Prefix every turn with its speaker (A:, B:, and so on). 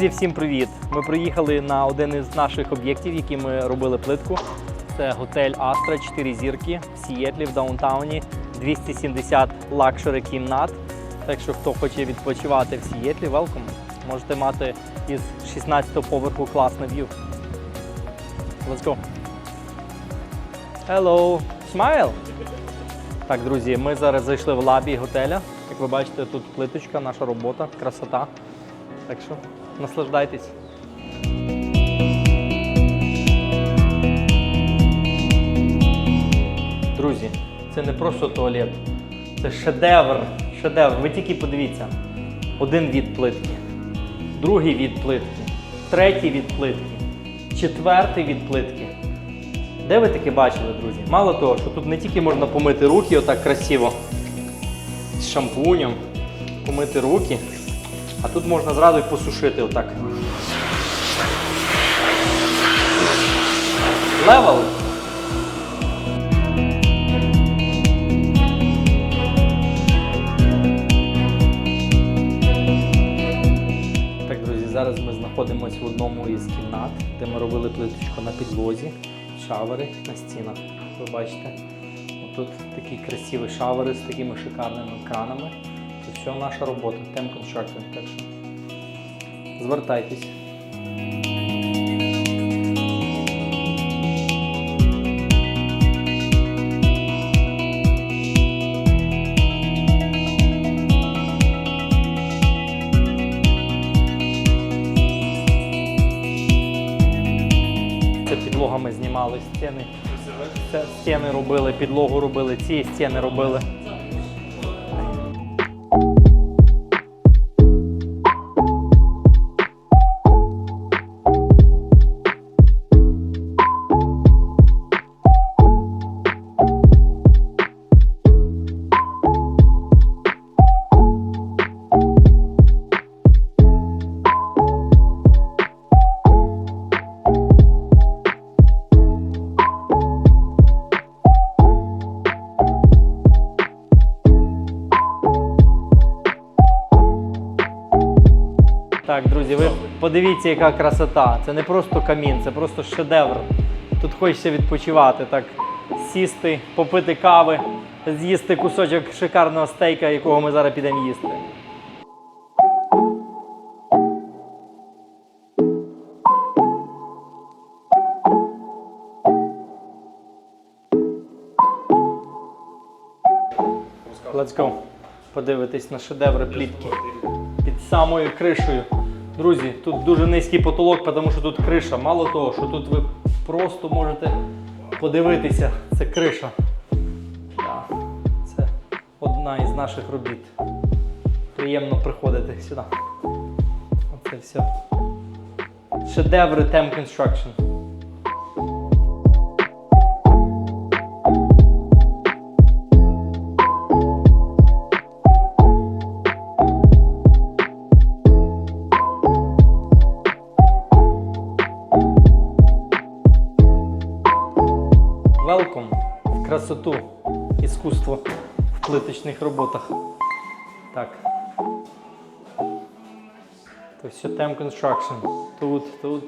A: Друзі, всім привіт! Ми приїхали на один із наших об'єктів, які ми робили плитку. Це готель Астра 4 зірки в Сієтлі в даунтауні. 270 лакшери кімнат. Так що хто хоче відпочивати в Сієтлі, велком. Можете мати із 16-го поверху класне в'ю. Let's go. Hello. Smile. Так, друзі, ми зараз зайшли в лабі готеля. Як ви бачите, тут плиточка, наша робота, красота. Так що наслаждайтесь. Друзі, це не просто туалет, це шедевр. Шедевр. Ви тільки подивіться. Один від плитки, другий від плитки, третій від плитки, четвертий від плитки. Де ви таке бачили, друзі? Мало того, що тут не тільки можна помити руки отак красиво з шампунем, помити руки, а тут можна зразу і посушити отак. Левел. Так, друзі, зараз ми знаходимося в одному із кімнат, де ми робили плиточку на підлозі, шавери на стінах. Ви бачите, тут такі красиві шавери з такими шикарними кранами. Це наша робота, Temp Construction. Так що звертайтесь. Це підлога ми знімали стіни. Це стіни робили, підлогу робили, ці стіни робили. Так, друзі, ви подивіться, яка красота. Це не просто камін, це просто шедевр. Тут хочеться відпочивати, так сісти, попити кави, з'їсти кусочок шикарного стейка, якого ми зараз підемо їсти. Let's go. Подивитись на шедеври плітки під самою кришею. Друзі, тут дуже низький потолок, тому що тут криша. Мало того, що тут ви просто можете подивитися, це криша. Це одна із наших робіт. Приємно приходити сюди. Оце все. Шедеври Temp Construction. Красоту, іскусство в плиточних роботах. Так. То все Temp Construction. Тут, тут.